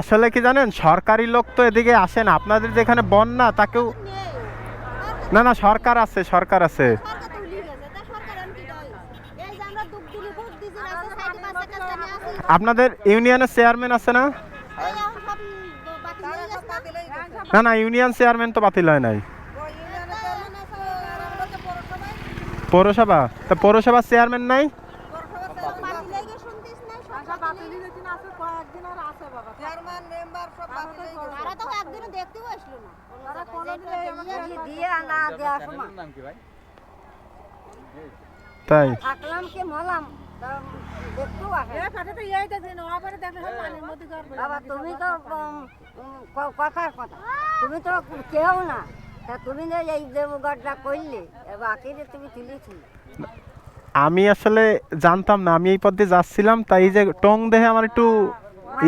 আসলে কি জানেন সরকারি লোক তো এদিকে আসে না। আপনাদের যেখানে বন্যা তাকেও না না সরকার আছে সরকার আছে। আপনাদের ইউনিয়নের চেয়ারম্যান আছে না? না? না ইউনিয়ন চেয়ারম্যান তো বাতিল হয় নাই। পৌরসভা? তা পৌরসভার চেয়ারম্যান নাই? তারা তো একদিনও দেখতেও আসলো না। দিয়ে না দেওয়ার সময় তাই? থাকলাম কি মলাম? তা দেখতেও আসে বাবা তুমি তো কথার কথা। তুমি তো কেউ না। তা তুমি যে এই দেবগড়টা করলে বাকি তুমি তুলেছিলে। আমি আসলে জানতাম না, আমি এই পথ দিয়ে যাচ্ছিলাম, তাই যে টং দেহে আমার একটু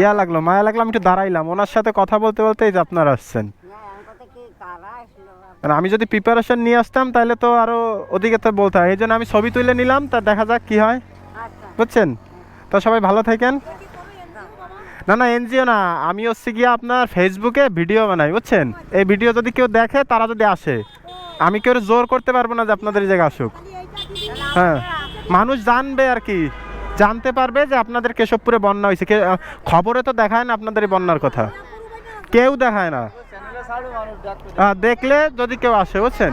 ইয়া লাগল, মায়া লাগল, আমি একটু দাঁড়াইলাম। ওনার সাথে কথা বলতে বলতে এই যে আপনারা আসছেন। মানে আমি যদি প্রিপারেশন নিয়ে আসতাম, তাহলে তো আরও ওদিকে তো বলতে হয়। এই জন্য আমি ছবি তুলে নিলাম, তা দেখা যাক কি হয়। বুঝছেন? তো সবাই ভালো থাকেন। না না, এনজিও না, আমি হচ্ছে গিয়ে আপনার ফেসবুকে ভিডিও বানাই, বুঝছেন? এই ভিডিও যদি কেউ দেখে, তারা যদি আসে। আমি কেউ জোর করতে পারব না যে আপনাদের জায়গায় আসুক? হ্যাঁ। মানুষ জানবে আর কি। জানতে পারবে যে আপনাদের কেশবপুরে বন্যা হয়েছে। খবরে তো দেখায় না আপনাদের বন্যার কথা। কেউ দেখায় না। দেখলে যদি কেউ আসে, বুঝছেন?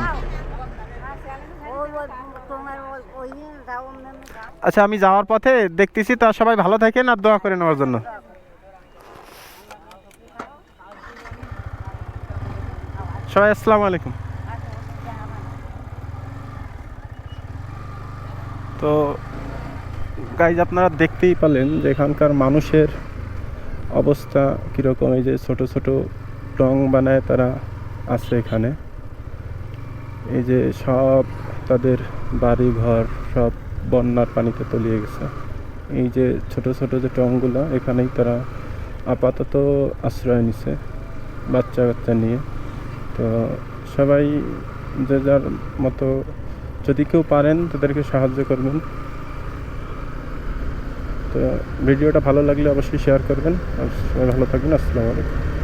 আচ্ছা আমি যাওয়ার পথে দেখতেছি তা সবাই ভালো থাকেন আর দোয়া করে নেওয়ার জন্য। সবাই, আসসালামু আলাইকুম। তো গাইজ আপনারা দেখতেই পেলেন যে এখানকার মানুষের অবস্থা কীরকম, এই যে ছোট ছোট টং বানায় তারা আছে এখানে। এই যে সব তাদের বাড়ি ঘর সব বন্যার পানিতে তলিয়ে গেছে। এই যে ছোট ছোট যে টংগুলো, এখানেই তারা আপাতত আশ্রয় নিছে বাচ্চা কাচ্চা নিয়ে। তো সবাই যে যার মতো যদি কেউ পারেন, তাদেরকে সাহায্য করবেন। তো ভিডিওটা ভালো লাগলে অবশ্যই শেয়ার করবেন। আর সবাই ভালো থাকবেন। আসসালামু আলাইকুম।